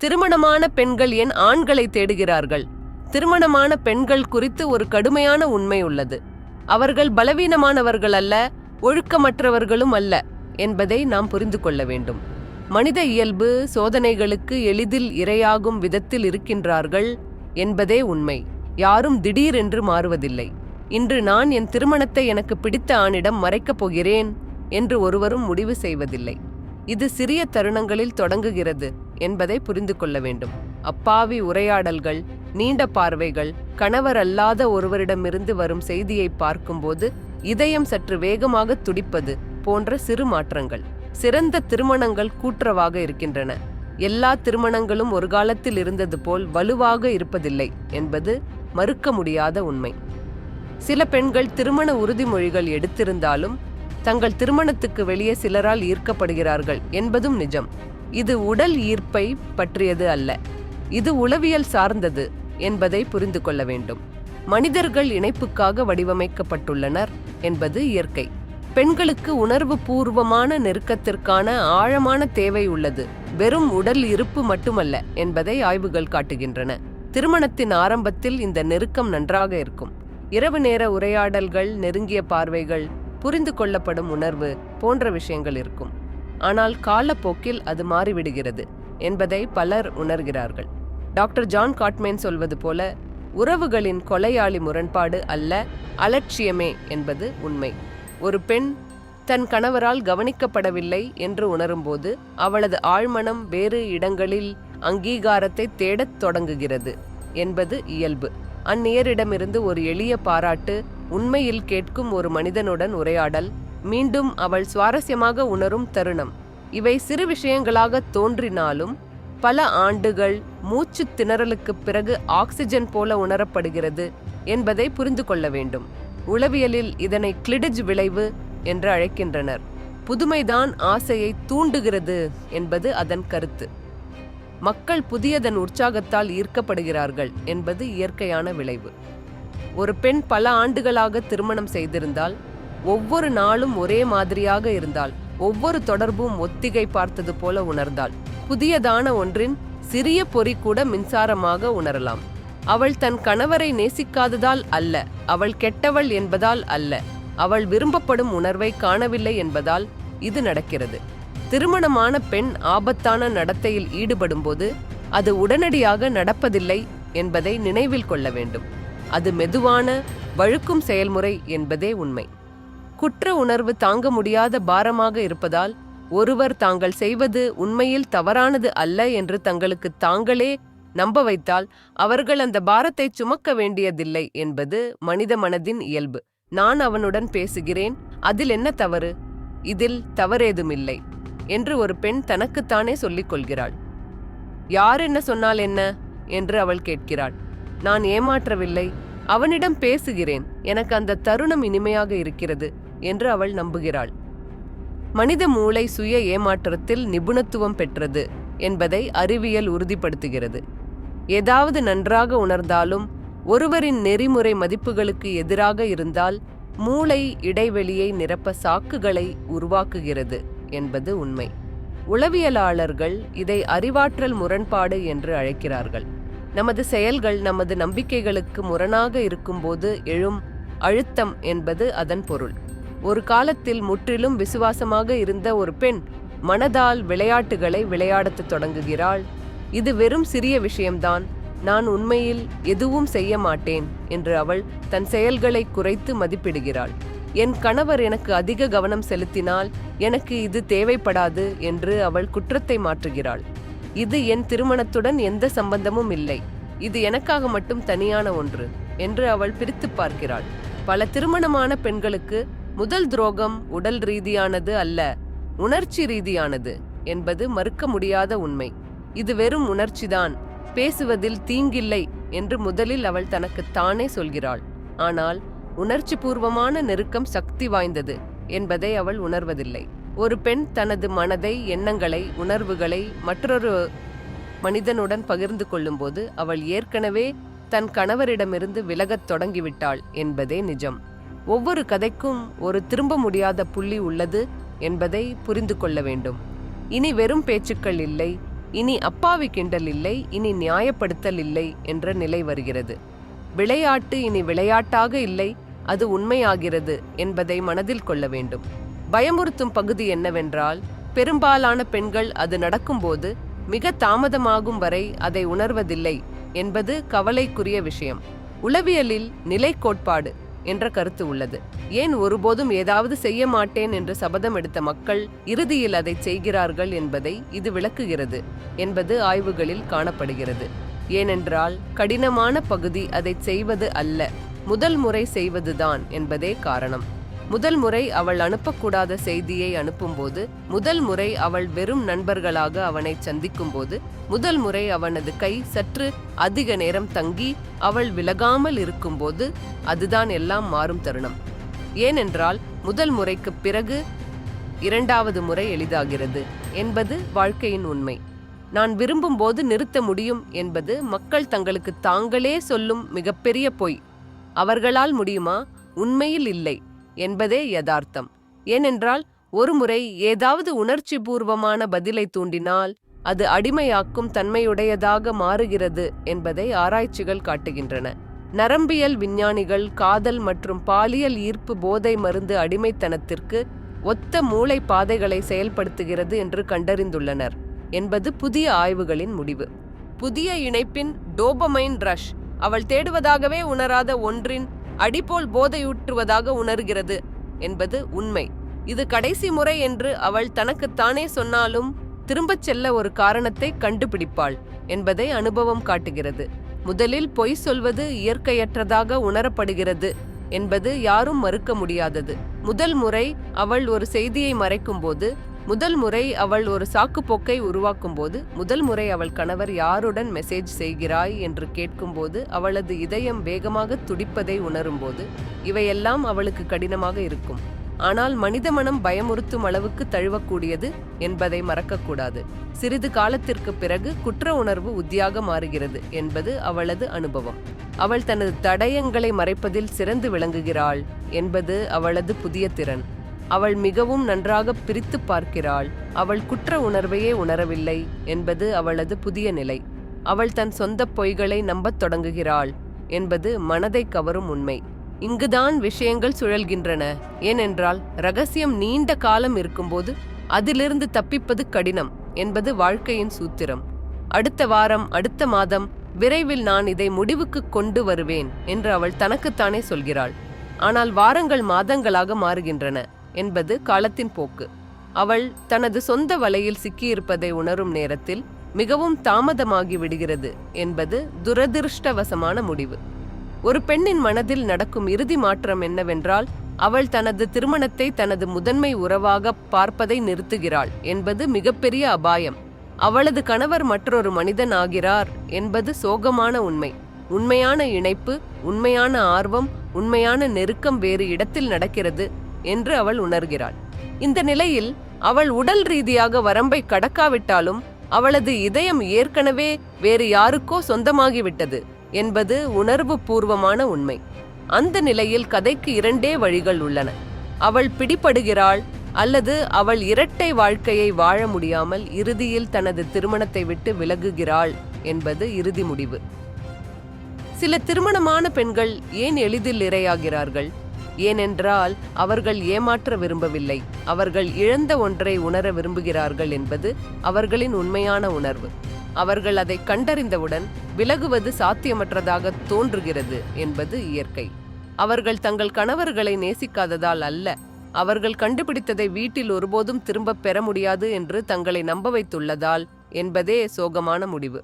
திருமணமான பெண்கள் ஏன் ஆண்களை தேடுகிறார்கள். திருமணமான பெண்கள் குறித்து ஒரு கடுமையான உண்மை உள்ளது. அவர்கள் பலவீனமானவர்கள் அல்ல ஒழுக்கமற்றவர்களும் அல்ல என்பதை நாம் புரிந்து கொள்ள வேண்டும். மனித இயல்பு சோதனைகளுக்கு எளிதில் இரையாகும் விதத்தில் இருக்கின்றார்கள் என்பதே உண்மை. யாரும் திடீரென்று மாறுவதில்லை. இன்று நான் என் திருமணத்தை எனக்கு பிடித்த ஆணிடம் மறைக்கப் போகிறேன் என்று ஒருவரும் முடிவு செய்வதில்லை. இது சிறிய தருணங்களில் தொடங்குகிறது என்பதை புரிந்து கொள்ள வேண்டும். அப்பாவி உரையாடல்கள் நீண்ட பார்வைகள் கணவர் அல்லாத ஒருவரிடமிருந்து வரும் செய்தியை பார்க்கும்போது இதயம் சற்று வேகமாக துடிப்பது போன்ற சிறு மாற்றங்கள். சிறந்த திருமணங்கள் கூற்றவாக இருக்கின்றன. எல்லா திருமணங்களும் ஒரு காலத்தில் இருந்தது போல் வலுவாக இருப்பதில்லை என்பது மறுக்க முடியாத உண்மை. சில பெண்கள் திருமண உறுதிமொழிகள் எடுத்திருந்தாலும் தங்கள் திருமணத்துக்கு வெளியே சிலரால் ஈர்க்கப்படுகிறார்கள் என்பதும் நிஜம். இது உடல் ஈர்ப்பை பற்றியது அல்ல. இது உளவியல் சார்ந்தது என்பதை புரிந்து கொள்ள வேண்டும். மனிதர்கள் இணைப்புக்காக வடிவமைக்கப்பட்டுள்ளனர் என்பது இயற்கை. பெண்களுக்கு உணர்வு பூர்வமான நெருக்கத்திற்கான ஆழமான தேவை உள்ளது. வெறும் உடல் இருப்பு மட்டுமல்ல என்பதை ஆய்வுகள் காட்டுகின்றன. திருமணத்தின் ஆரம்பத்தில் இந்த நெருக்கம் நன்றாக இருக்கும். இரவு நேர உரையாடல்கள் நெருங்கிய பார்வைகள் புரிந்து கொள்ளப்படும் உணர்வு போன்ற விஷயங்கள் இருக்கும். ஆனால் காலப்போக்கில் அது மாறிவிடுகிறது என்பதை பலர் உணர்கிறார்கள். டாக்டர் ஜான் காட்மேன் சொல்வது போல உறவுகளின் கொலையாளி முரண்பாடு அல்ல அலட்சியமே என்பது உண்மை. ஒரு பெண் தன் கணவரால் கவனிக்கப்படவில்லை என்று உணரும்போது அவளது ஆழ்மனம் வேறு இடங்களில் அங்கீகாரத்தை தேடத் தொடங்குகிறது என்பது இயல்பு. அந்நியரிடமிருந்து ஒரு எளிய பாராட்டு உண்மையில் கேட்கும் ஒரு மனிதனுடன் உரையாடல் மீண்டும் அவள் சுவாரஸ்யமாக உணரும் தருணம். இவை சிறு விஷயங்களாக தோன்றினாலும் பல ஆண்டுகள் மூச்சு திணறலுக்குப் பிறகு ஆக்சிஜன் போல உணரப்படுகிறது என்பதை புரிந்து கொள்ள வேண்டும். உளவியலில் இதனை கிளிடஜ் விளைவு என்று அழைக்கின்றனர். புதுமைதான் ஆசையை தூண்டுகிறது என்பது அதன் கருத்து. மக்கள் புதியதன் உற்சாகத்தால் ஈர்க்கப்படுகிறார்கள் என்பது இயற்கையான விளைவு. ஒரு பெண் பல ஆண்டுகளாக திருமணம் செய்திருந்தால் ஒவ்வொரு நாளும் ஒரே மாதிரியாக இருந்தால் ஒவ்வொரு தொடர்பும் ஒத்திகை பார்த்தது போல உணர்ந்தாள். புதியதான ஒன்றின் சிறிய பொறி கூட மின்சாரமாக உணரலாம். அவள் தன் கணவரை நேசிக்காததால் அல்ல அவள் கெட்டவள் என்பதால் அல்ல அவள் விரும்பப்படும் உணர்வை காணவில்லை என்பதால் இது நடக்கிறது. திருமணமான பெண் ஆபத்தான நடத்தையில் ஈடுபடும்போது அது உடனடியாக நடப்பதில்லை என்பதை நினைவில் கொள்ள வேண்டும். அது மெதுவான வழுக்கும் செயல்முறை என்பதே உண்மை. குற்ற உணர்வு தாங்க முடியாத பாரமாக இருப்பதால் ஒருவர் தாங்கள் செய்வது உண்மையில் தவறானது அல்ல என்று தங்களுக்கு தாங்களே நம்ப வைத்தால் அவர்கள் அந்த பாரத்தை சுமக்க வேண்டியதில்லை என்பது மனித மனதின் இயல்பு. நான் அவனுடன் பேசுகிறேன் அதில் என்ன தவறு? இதில் தவறேதுமில்லை என்று ஒரு பெண் தனக்குத்தானே சொல்லிக் கொள்கிறாள். யார் என்ன சொன்னால் என்ன? என்று அவள் கேட்கிறாள். நான் ஏமாற்றவில்லை. அவனிடம் பேசுகிறேன். எனக்கு அந்த தருணம் இனிமையாக இருக்கிறது என்று அவள் நம்புகிறாள். மனித மூளை சுய ஏமாற்றத்தில் நிபுணத்துவம் பெற்றது என்பதை அறிவியல் உறுதிப்படுத்துகிறது. ஏதாவது நன்றாக உணர்ந்தாலும் ஒருவரின் நெறிமுறை மதிப்புகளுக்கு எதிராக இருந்தால் மூளை இடைவெளியை நிரப்ப சாக்குகளை உருவாக்குகிறது என்பது உண்மை. உளவியலாளர்கள் இதை அறிவாற்றல் முரண்பாடு என்று அழைக்கிறார்கள். நமது செயல்கள் நமது நம்பிக்கைகளுக்கு முரணாக இருக்கும்போது எழும் அழுத்தம் என்பது அதன் பொருள். ஒரு காலத்தில் முற்றிலும் விசுவாசமாக இருந்த ஒரு பெண் மனதால் விளையாட்டுகளை விளையாடத் தொடங்குகிறாள். இது வெறும் சிறிய விஷயம்தான். நான் உண்மையில் எதுவும் செய்ய மாட்டேன் என்று அவள் தன் செயல்களை குறைத்து மதிப்பிடுகிறாள். என் கணவர் எனக்கு அதிக கவனம் செலுத்தினால் எனக்கு இது தேவைப்படாது என்று அவள் குற்றத்தை மாற்றுகிறாள். இது என் திருமணத்துடன் எந்த சம்பந்தமும் இல்லை. இது எனக்காக மட்டும் தனியான ஒன்று என்று அவள் பிரித்து பார்க்கிறாள். பல திருமணமான பெண்களுக்கு முதல் துரோகம் உடல் ரீதியானது அல்ல உணர்ச்சி ரீதியானது என்பது மறுக்க முடியாத உண்மை. இது வெறும் உணர்ச்சிதான் பேசுவதில் தீங்கில்லை என்று முதலில் அவள் தனக்கு தானே சொல்கிறாள். ஆனால் உணர்ச்சி பூர்வமான நெருக்கம் சக்தி வாய்ந்தது என்பதை அவள் உணர்வதில்லை. ஒரு பெண் தனது மனதை எண்ணங்களை உணர்வுகளை மற்றொரு மனிதனுடன் பகிர்ந்து கொள்ளும்போது அவள் ஏற்கனவே தன் கணவரிடமிருந்து விலகத் தொடங்கிவிட்டாள் என்பதே நிஜம். ஒவ்வொரு கதைக்கும் ஒரு திரும்ப முடியாத புள்ளி உள்ளது என்பதை புரிந்து கொள்ள வேண்டும். இனி வெறும் பேச்சுக்கள் இல்லை இனி அப்பாவி கிண்டல் இல்லை இனி நியாயப்படுத்தல் இல்லை என்ற நிலை வருகிறது. விளையாட்டு இனி விளையாட்டாக இல்லை அது உண்மையாகிறது என்பதை மனதில் கொள்ள வேண்டும். பயமுறுத்தும் பகுதி என்னவென்றால் பெரும்பாலான பெண்கள் அது நடக்கும்போது மிக தாமதமாகும் வரை அதை உணர்வதில்லை என்பது கவலைக்குரிய விஷயம். உளவியலில் நிலை கோட்பாடு என்ற கருத்து உள்ளது. ஏன் ஒருபோதும் ஏதாவது செய்ய மாட்டேன் என்று சபதம் எடுத்த மக்கள் இறுதியில் அதை செய்கிறார்கள் என்பதை இது விளக்குகிறது என்பது ஆய்வுகளில் காணப்படுகிறது. ஏனென்றால் கடினமான பகுதி அதை செய்வது அல்ல முதல் முறை செய்வதுதான் என்பதே காரணம். முதல் முறை அவள் அனுப்பக்கூடாத செய்தியை அனுப்பும்போது முதல் முறை அவள் வெறும் நண்பர்களாக அவனை சந்திக்கும்போது முதல் முறை அவனது கை சற்று அதிக நேரம் தங்கி அவள் விலகாமல் இருக்கும்போது அதுதான் எல்லாம் மாறும் தருணம். ஏனென்றால் முதல் முறைக்கு பிறகு இரண்டாவது முறை எளிதாகிறது என்பது வாழ்க்கையின் உண்மை. நான் விரும்பும்போது நிறுத்த முடியும் என்பது மக்கள் தங்களுக்கு தாங்களே சொல்லும் மிகப்பெரிய பொய். அவர்களால் முடியுமா? உண்மையில் இல்லை. என்பதே யதார்த்தம். ஏனென்றால் ஒருமுறை ஏதாவது உணர்ச்சி பூர்வமான பதிலை தூண்டினால் அது அடிமையாக்கும் தன்மையுடையதாக மாறுகிறது என்பதை ஆராய்ச்சிகள் காட்டுகின்றன. நரம்பியல் விஞ்ஞானிகள் காதல் மற்றும் பாலியல் ஈர்ப்பு போதை மருந்து அடிமைத்தனத்திற்கு ஒத்த மூளை பாதைகளை செயல்படுத்துகிறது என்று கண்டறிந்துள்ளனர் என்பது புதிய ஆய்வுகளின் முடிவு. புதிய இணைப்பின் டோபமைன் ரஷ் அவள் தேடுவதாகவே உணராத ஒன்றின் அடிபோல் போதையூற்றுவதாக உணர்கிறது என்பது உண்மை. இது கடைசி முறை என்று அவள் தனக்குத்தானே சொன்னாலும் திரும்பச் செல்ல ஒரு காரணத்தை கண்டுபிடிப்பாள் என்பதை அனுபவம் காட்டுகிறது. முதலில் பொய் சொல்வது இயற்கையற்றதாக உணரப்படுகிறது என்பது யாரும் மறுக்க முடியாதது. முதல் முறை அவள் ஒரு செய்தியை மறைக்கும்போது முதல் முறை அவள் ஒரு சாக்குப்போக்கை உருவாக்கும்போது முதல் முறை அவள் கணவர் யாருடன் மெசேஜ் செய்கிறாய் என்று கேட்கும்போது அவளது இதயம் வேகமாக துடிப்பதை உணரும்போது இவையெல்லாம் அவளுக்கு கடினமாக இருக்கும். ஆனால் மனித மனம் பயமுறுத்தும் அளவுக்கு தழுவக்கூடியது என்பதை மறக்கக்கூடாது. சிறிது காலத்திற்கு பிறகு குற்ற உணர்வு உத்தியாக மாறுகிறது என்பது அவளது அனுபவம். அவள் தனது தடயங்களை மறைப்பதில் சிறந்து விளங்குகிறாள் என்பது அவளது புதிய திறன். அவள் மிகவும் நன்றாக பிரித்து பார்க்கிறாள். அவள் குற்ற உணர்வையே உணரவில்லை என்பது அவளது புதிய நிலை. அவள் தன் சொந்த பொய்களை நம்பத் தொடங்குகிறாள் என்பது மனதை கவரும் உண்மை. இங்குதான் விஷயங்கள் சுழல்கின்றன. ஏனென்றால் ரகசியம் நீண்ட காலம் இருக்கும்போது அதிலிருந்து தப்பிப்பது கடினம் என்பது வாழ்க்கையின் சூத்திரம். அடுத்த வாரம் அடுத்த மாதம் விரைவில் நான் இதை முடிவுக்கு கொண்டு வருவேன் என்று அவள் தனக்குத்தானே சொல்கிறாள். ஆனால் வாரங்கள் மாதங்களாக மாறுகின்றன. என்பது காலத்தின் போக்கு. அவள் தனது சொந்த வலையில் சிக்கியிருப்பதை உணரும் நேரத்தில் மிகவும் தாமதமாகி விடுகிறது என்பது துரதிருஷ்டவசமான முடிவு. ஒரு பெண்ணின் மனதில் நடக்கும் இறுதி மாற்றம் என்னவென்றால் அவள் தனது திருமணத்தை தனது முதன்மை உறவாக பார்ப்பதை நிறுத்துகிறாள் என்பது மிகப்பெரிய அபாயம். அவளது கணவர் மற்றொரு மனிதன் ஆகிறார் என்பது சோகமான உண்மை. உண்மையான இணைப்பு உண்மையான ஆர்வம் உண்மையான நெருக்கம் வேறு இடத்தில் நடக்கிறது. என்று அவள் உணர்கிறாள். இந்த நிலையில் அவள் உடல் ரீதியாக வரம்பை கடக்காவிட்டாலும் அவளது இதயம் ஏற்கனவே வேறு யாருக்கோ சொந்தமாகிவிட்டது என்பது உணர்வு பூர்வமான உண்மை. அந்த நிலையில் கதைக்கு இரண்டே வழிகள் உள்ளன. அவள் பிடிபடுகிறாள் அல்லது அவள் இரட்டை வாழ்க்கையை வாழ முடியாமல் இறுதியில் தனது திருமணத்தை விட்டு விலகுகிறாள் என்பது இறுதி முடிவு. சில திருமணமான பெண்கள் ஏன் எளிதில் இரையாகிறார்கள்? ஏனென்றால் அவர்கள் ஏமாற்ற விரும்பவில்லை. அவர்கள் இழந்த ஒன்றை உணர விரும்புகிறார்கள் என்பது அவர்களின் உண்மையான உணர்வு. அவர்கள் அதை கண்டறிந்தவுடன் விலகுவது சாத்தியமற்றதாக தோன்றுகிறது என்பது இயற்கை. அவர்கள் தங்கள் கணவர்களை நேசிக்காததால் அல்ல அவர்கள் கண்டுபிடித்ததை வீட்டில் ஒருபோதும் திரும்பப் பெற முடியாது என்று தங்களை நம்ப வைத்துள்ளதால் என்பதே சோகமான முடிவு.